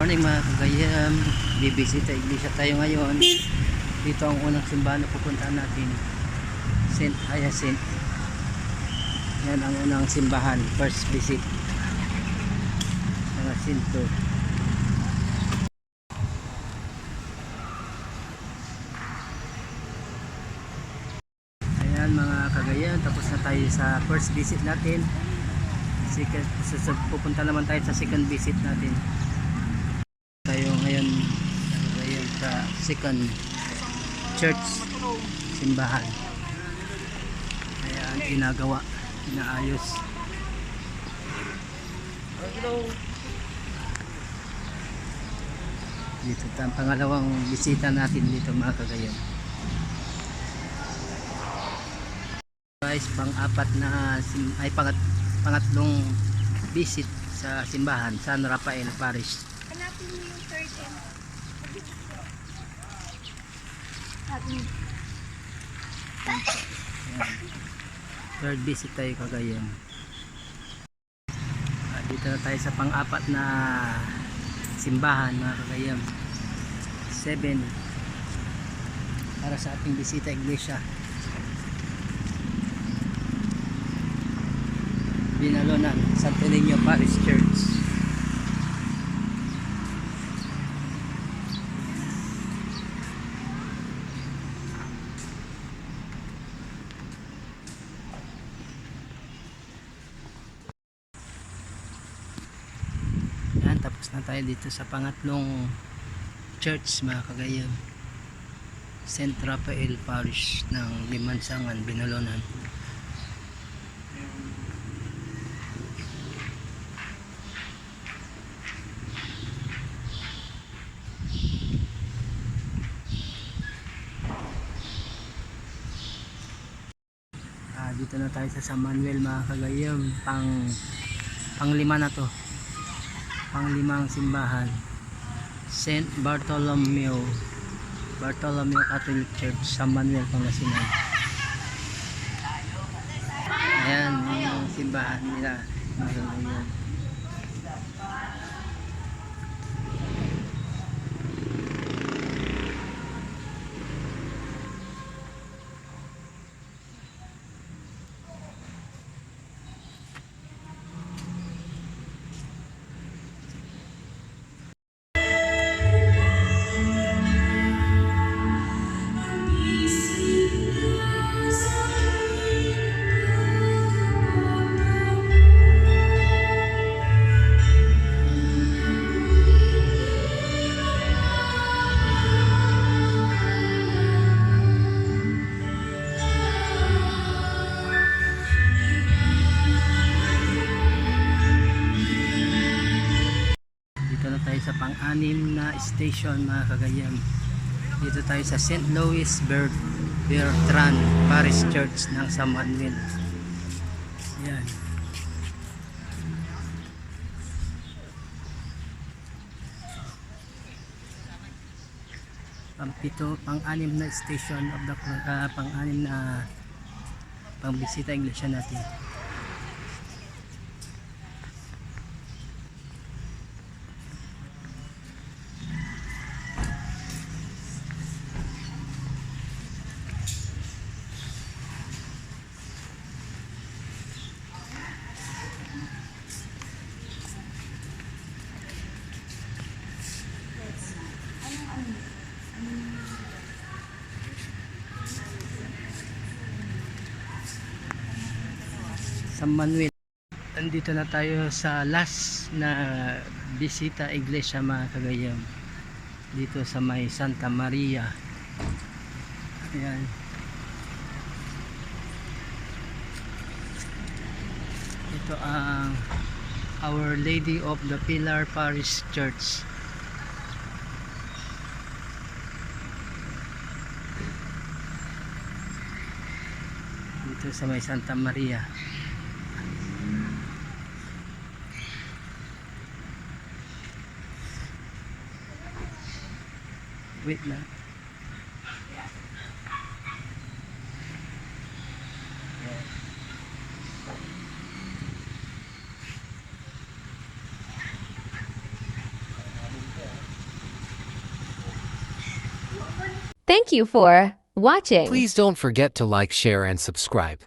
morning mga kagayam. Bibisita iglesia tayo ngayon. Dito ang unang simbahan na pupuntahan natin. St. Hyacinth yan ang unang simbahan first visit. Mga sinto ayan mga kagayan tapos na tayo sa first visit natin. Second, pupunta naman tayo sa second visit natin tayo ngayon ngayon sa second church simbahan. Ayan ginagawa inaayos. Dito ang pangalawang bisita natin dito mga kagayan guys pang-apat na sim- ay pangat, pangatlong visit sa simbahan San Rafael Parish. Hanapin mo yung third M. Sabi mo. Ayan. Third visit tayo kagayan. Ah, dito na tayo sa pang-apat na simbahan mga kagayan. 7 para sa ating bisita iglesia. Binalonan, Santo Niño Parish Church. Tapos na tayo dito sa pangatlong church mga kagayan. St. Raphael Parish ng Limansangan, Binalonan. Ah, dito na tayo sa San Manuel mga kagayam pang panglima na to panglimang simbahan. Saint Bartolomeo Bartolomeo Catholic Church San Manuel Pangasinan. Ayan yung simbahan nila. Mga tayo sa pang-anim na station mga kagayam. Dito tayo sa St. Louis Ber Bertrand Parish Church ng San Manuel. Yan. Pang-pito, pang-anim na station of the uh, pang-anim na pang-bisita iglesia natin. Manuel. Nandito na tayo sa last na bisita iglesia mga kagayam. Dito sa may Santa Maria. Ayan. Ito ang Our Lady of the Pilar Parish Church. Dito sa may Santa Maria. Wait. Thank you for watching. Please don't forget to like, share, and subscribe.